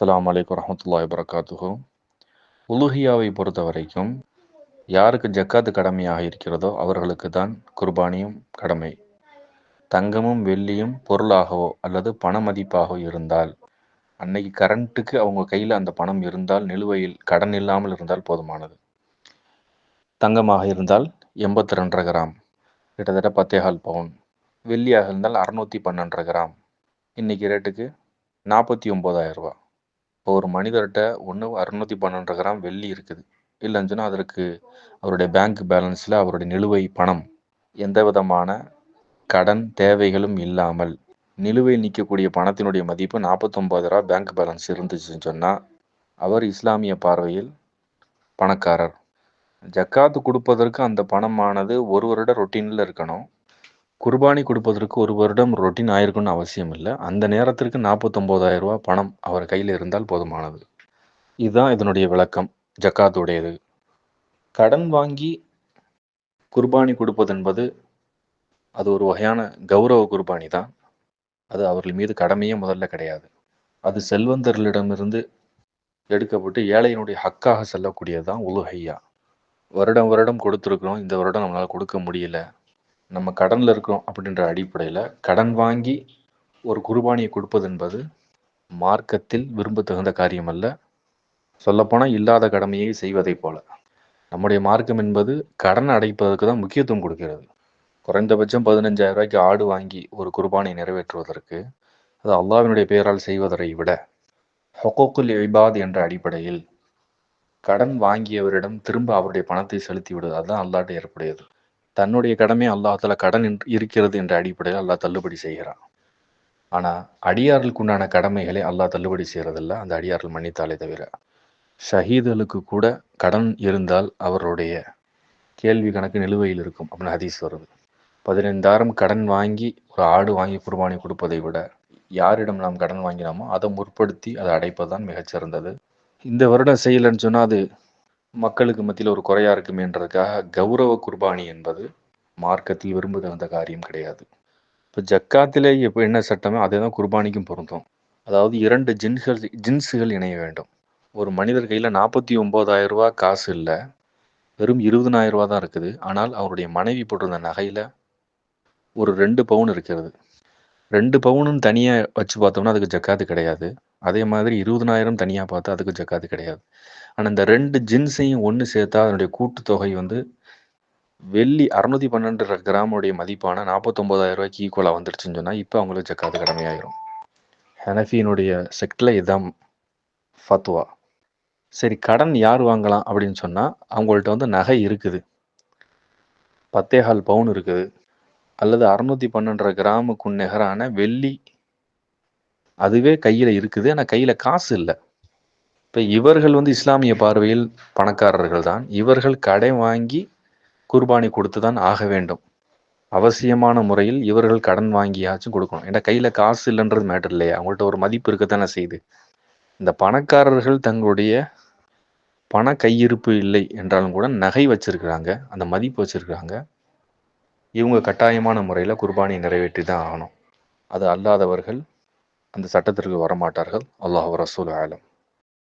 அஸ்லாம் வலைக்கம் வரமத்துல்லா வபரகாத்துஹு. உலுஹியாவை பொறுத்த வரைக்கும் யாருக்கு ஜக்காத்து கடமையாக இருக்கிறதோ அவர்களுக்கு தான் குர்பானியும் கடமை. தங்கமும் வெள்ளியும் பொருளாகவோ அல்லது பண மதிப்பாகவோ இருந்தால் அன்னைக்கு கரண்ட்டுக்கு அவங்க கையில் அந்த பணம் இருந்தால் நிலுவையில் கடன் இல்லாமல் இருந்தால் போதுமானது. தங்கமாக இருந்தால் எண்பத்தி ரெண்டரை கிராம் கிட்டத்தட்ட பத்தேகால் பவுன். வெள்ளியாக இருந்தால் அறுநூற்றி பன்னெண்டரை கிராம். இன்னைக்கு ரேட்டுக்கு நாற்பத்தி ஒம்பதாயிரம் ரூபா. இப்போ ஒரு மனிதர்கிட்ட ஒன்று அறுநூத்தி பன்னெண்டு கிராம் வெள்ளி இருக்குது. இல்லைன்னு சொன்னால் அதற்கு அவருடைய பேங்க் பேலன்ஸில் அவருடைய நிலுவை பணம். எந்த விதமான கடன் தேவைகளும் இல்லாமல் நிலுவையில் நிற்கக்கூடிய பணத்தினுடைய மதிப்பு நாற்பத்தொம்பது ரூபா பேங்க் பேலன்ஸ் இருந்துச்சுன்னு சொன்னால் அவர் இஸ்லாமிய பார்வையில் பணக்காரர். ஜக்காத்து கொடுப்பதற்கு அந்த பணமானது ஒரு வருட ரொட்டீனில் இருக்கணும். குர்பானி கொடுப்பதற்கு ஒரு வருடம் ரொட்டீன் ஆயிருக்குன்னு அவசியம் இல்லை அந்த நேரத்திற்கு நாற்பத்தொம்போதாயிரம் ரூபா பணம் அவர் கையில் இருந்தால் போதுமானது. இதுதான் இதனுடைய விளக்கம். ஜக்காத்துடையது. கடன் வாங்கி குர்பானி கொடுப்பது என்பது அது ஒரு வகையான கௌரவ குர்பானி தான். அது அவர்கள் மீது கடமையே முதல்ல கிடையாது. அது செல்வந்தர்களிடமிருந்து எடுக்கப்பட்டு ஏழையினுடைய ஹக்காக செல்லக்கூடியது தான் உலுஹையா. வருடம் வருடம் கொடுத்துருக்குறோம். இந்த வருடம் நம்மளால் கொடுக்க முடியல. நம்ம கடனில் இருக்கிறோம் அப்படின்ற அடிப்படையில் கடன் வாங்கி ஒரு குர்பானியை கொடுப்பது என்பது மார்க்கத்தில் விரும்பத்தகுந்த காரியம் அல்ல சொல்லப்போனால் இல்லாத கடமையை செய்வதைப் போல. நம்முடைய மார்க்கம் என்பது கடன் அடைப்பதற்கு தான் முக்கியத்துவம் கொடுக்கிறது. குறைந்தபட்சம் பதினஞ்சாயிரம் ரூபாய்க்கு ஆடு வாங்கி ஒரு குர்பானை நிறைவேற்றுவதற்கு அது அல்லாவினுடைய பெயரால் செய்வதை விட ஹொக்கோக்குல் இபாத் என்ற அடிப்படையில் கடன் வாங்கியவரிடம் திரும்ப அவருடைய பணத்தை செலுத்தி விடுவது அதுதான் அல்லாட்ட ஏற்புடையது. தன்னுடைய கடமை அல்லாஹால கடன் இருக்கிறது என்ற அடிப்படையில் அல்லாஹ் தள்ளுபடி செய்கிறான். ஆனால் அடியார்களுக்கு உண்டான கடமைகளை அல்லாஹ் தள்ளுபடி செய்கிறதில்ல அந்த அடியார்கள் மன்னித்தாலே தவிர ஷஹீதுகளுக்கு கூட கடன் இருந்தால் அவருடைய கேள்வி கணக்கு நிலுவையில் இருக்கும் அப்படின்னு ஹதீஸ் வருது. பதினைந்தாயிரம் கடன் வாங்கி ஒரு ஆடு வாங்கி குர்பானி கொடுப்பதை விட யாரிடம் நாம் கடன் வாங்கினோமோ அதை முற்படுத்தி அதை அடைப்பது தான் மிகச்சிறந்தது. இந்த வருடம் செய்யலைன்னு சொன்னால் அது மக்களுக்கு மத்தியில் ஒரு குறையா இருக்குமேன்றதுக்காக கௌரவ குர்பானி என்பது மார்க்கத்தில் விரும்புதகுந்த காரியம் கிடையாது. இப்போ ஜக்காத்திலே இப்போ என்ன சட்டமோ அதே தான் குர்பானிக்கும் பொருந்தும். அதாவது இரண்டு ஜின்ஸ்கள் ஜின்ஸுகள் இணைய வேண்டும். ஒரு மனிதர் கையில் நாற்பத்தி ஒம்போதாயிரம் ரூபா காசு இல்லை. வெறும் இருபதனாயிரம் ரூபா தான் இருக்குது. ஆனால் அவருடைய மனைவி போட்டிருந்த நகையில் ஒரு ரெண்டு பவுன் இருக்கிறது. ரெண்டு பவுனும் தனியாக வச்சு பார்த்தோம்னா அதுக்கு ஜக்காத்து கிடையாது. அதே மாதிரி இருபதனாயிரம் தனியாக பார்த்தா அதுக்கு ஜக்காத்து கிடையாது. ஆனால் இந்த ரெண்டு ஜின்ஸையும் ஒன்று சேர்த்தா அதனுடைய கூட்டுத்தொகை வந்து வெள்ளி அறுநூத்தி பன்னெண்டு கிராமுடைய மதிப்பான நாற்பத்தொம்போதாயிரம் ரூபாய்க்கு ஈக்குவலாக வந்துருச்சுன்னு சொன்னால் இப்போ அவங்களுக்கு ஜக்காத்து கடமையாயிரும். ஹனஃபியினுடைய செக்டில் இதுதான் ஃபத்வா சரி கடன் யார் வாங்கலாம் அப்படின்னு சொன்னால் அவங்கள்ட்ட வந்து நகை இருக்குது. பத்தேகால் பவுன் இருக்குது. அல்லது அறுநூத்தி பன்னெண்டரை கிராமுக்கு நிகரான வெள்ளி அதுவே கையில் இருக்குது. ஆனால் கையில் காசு இல்லை. இப்போ இவர்கள் வந்து இஸ்லாமிய பார்வையில் பணக்காரர்கள் தான். இவர்கள் கடை வாங்கி குர்பானி கொடுத்து தான் ஆக வேண்டும். அவசியமான முறையில் இவர்கள் கடன் வாங்கியாச்சும் கொடுக்கணும். ஏன்னா கையில் காசு இல்லைன்றது மேட்டர் இல்லையா? அவங்கள்ட்ட ஒரு மதிப்பு இருக்கத்தானே செய்யுது. இந்த பணக்காரர்கள் தங்களுடைய பண கையிருப்பு இல்லை என்றாலும் கூட நகை வச்சிருக்கிறாங்க. அந்த மதிப்பு வச்சிருக்கிறாங்க. இவங்க கட்டாயமான முறையில் குர்பானியை நிறைவேற்றி தான் ஆகணும். அது அல்லாதவர்கள் அந்த சட்டத்திற்கு வரமாட்டார்கள். அல்லாஹ் ரசூல் ஆலம்.